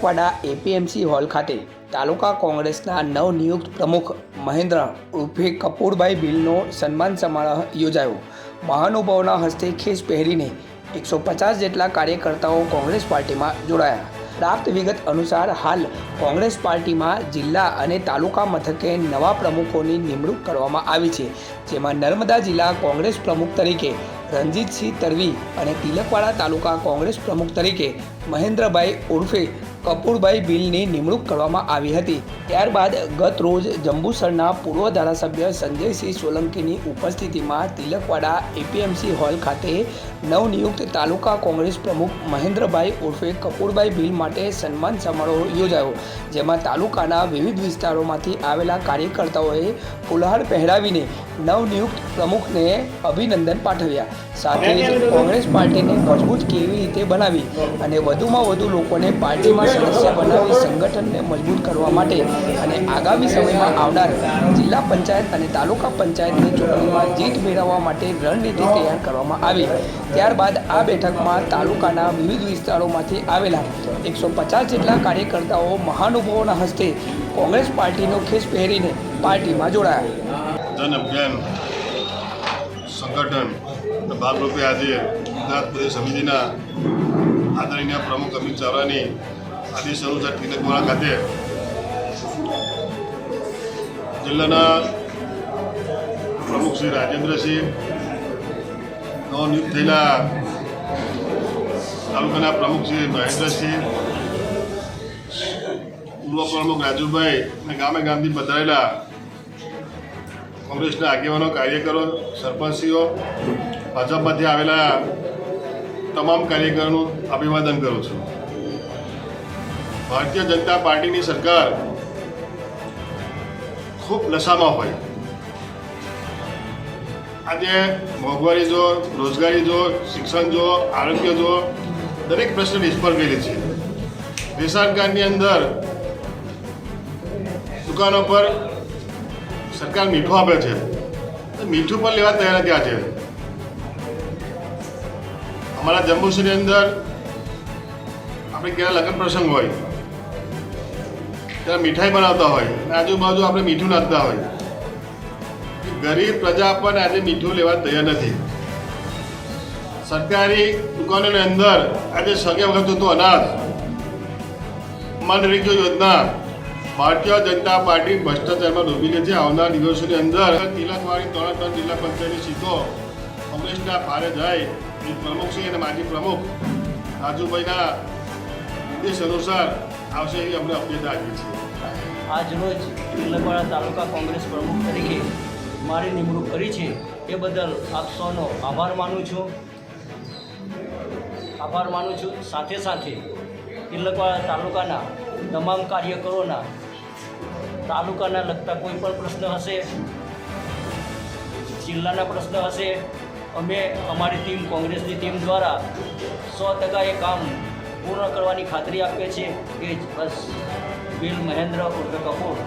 Tilakwada APMC hall ખાતે તાલુકા કોંગ્રેસના નવનિયુક્ત પ્રમુખ મહેન્દ્ર ઉર્ફે કપૂરભાઈ ભીલનો સન્માન સમારોહ યોજાયો. મહાનુભાવના હસ્તે ખેસ પહેરીને એકસો પચાસ જેટલા કાર્યકર્તાઓ કોંગ્રેસ પાર્ટીમાં જોડાયા. પ્રાપ્ત વિગત અનુસાર હાલ કોંગ્રેસ પાર્ટીમાં જિલ્લા અને તાલુકા મથકે નવા પ્રમુખોની નિમણૂક કરવામાં આવી છે, જેમાં નર્મદા જિલ્લા કોંગ્રેસ પ્રમુખ તરીકે રણજીતસિંહ તરવી અને તિલકવાડા તાલુકા કોંગ્રેસ પ્રમુખ તરીકે મહેન્દ્રભાઈ ઉર્ફે કપૂરભાઈ બિલની નિમણૂક કરવામાં આવી હતી. ત્યારબાદ ગત રોજ જંબુસરના પૂર્વ ધારાસભ્ય સંજયસિંહ સોલંકીની ઉપસ્થિતિમાં તિલકવાડા એપીએમસી હોલ ખાતે નવનિયુક્ત તાલુકા કોંગ્રેસ પ્રમુખ મહેન્દ્રભાઈ ઉર્ફે કપૂરભાઈ બિલ માટે સન્માન સમારોહ યોજાયો, જેમાં તાલુકાના વિવિધ વિસ્તારોમાંથી આવેલા કાર્યકર્તાઓએ ફુલહાર પહેરાવીને નવનિયુક્ત પ્રમુખને અભિનંદન પાઠવ્યા. સાથે કોંગ્રેસ પાર્ટીને મજબૂત કેવી રીતે બનાવી અને વધુમાં વધુ લોકોને પાર્ટીમાં સદસ્ય બનાવી સંગઠનને મજબૂત કરવા માટે અને આગામી સમયમાં આવનાર જિલ્લા પંચાયત અને તાલુકા પંચાયતની ચૂંટણીમાં જીત મેળવવા માટે રણનીતિ તૈયાર કરવામાં આવી. ત્યારબાદ આ બેઠકમાં તાલુકાના વિવિધ વિસ્તારોમાંથી આવેલા એકસો પચાસ જેટલા કાર્યકર્તાઓ મહાનુભાવોના હસ્તે કોંગ્રેસ પાર્ટીનો ખેસ પહેરીને પાર્ટીમાં જોડાયા. સંગઠન ભાગરૂપે આજે ગુજરાત પ્રદેશ સમિતિના આદરણીય પ્રમુખ અમિત ચાવડાની આદેશ અનુસાર તિલકવાડા ખાતે જિલ્લાના પ્રમુખ શ્રી રાજેન્દ્રસિંહ નવનિયુક્ત થયેલા તાલુકાના પ્રમુખ શ્રી મહેન્દ્રસિંહ, પૂર્વ પ્રમુખ રાજુભાઈ અને ગામે ગામથી પધારેલા કોંગ્રેસના આગેવાનો, કાર્યકરો સરપંચીઓ ભાજપમાંથી આવેલા તમામ કાર્યકરોનું અભિવાદન કરું છું. ભારતીય જનતા પાર્ટીની સરકાર ખૂબ નશામાં હોય. આજે મોંઘવારી જો રોજગારી જો શિક્ષણ જો આરોગ્ય જો દરેક પ્રશ્ન નિષ્ફળ ગયેલી છે. રેશન કાર્ડની અંદર દુકાનો પર સરકાર મીઠું આપે છે. મીઠું પણ લેવા તૈયાર નથી આજે. અમારા જંબુસરની અંદર આપણે ક્યારે લગ્ન પ્રસંગ હોય ત્યારે મીઠાઈ બનાવતા હોય, અને આજુબાજુ આપણે મીઠું નાખતા હોય. ગરીબ પ્રજા પણ આજે મીઠું લેવા તૈયાર નથી. સરકારી દુકાનોની અંદર આજે સગે વખત તો અનાજ, મનરેગા યોજના ભારતીય જનતા પાર્ટી ભ્રષ્ટાચારમાં ડૂબી ગઈ છે. આવનાર દિવસોની અંદર તિલકવાડી ત્રણ ત્રણ જિલ્લા પંચાયતની સીટો કોંગ્રેસના ભારે જાય. એ પ્રમુખશ્રી અને માજી પ્રમુખ રાજુભાઈના નિર્દેશ અનુસાર આવશે એવી અમને અપેક્ષા આપીએ છીએ. આજરોજ તિલકવાડા તાલુકા કોંગ્રેસ પ્રમુખ તરીકે મારી નિમણૂક કરી છે. એ બદલ આપ સૌનો આભાર માનું છું. આભાર માનું છું. સાથે સાથે તિલકવાડા તાલુકાના તમામ કાર્યકરોના તાલુકાના લગતા કોઈ પણ પ્રશ્ન હશે, જિલ્લાના પ્રશ્ન હશે, અમે અમારી ટીમ કોંગ્રેસની ટીમ દ્વારા સો ટકા એ કામ પૂર્ણ કરવાની ખાતરી આપીએ છીએ. જ બસ. બિલ મહેન્દ્ર ઉર્ફે કપૂર.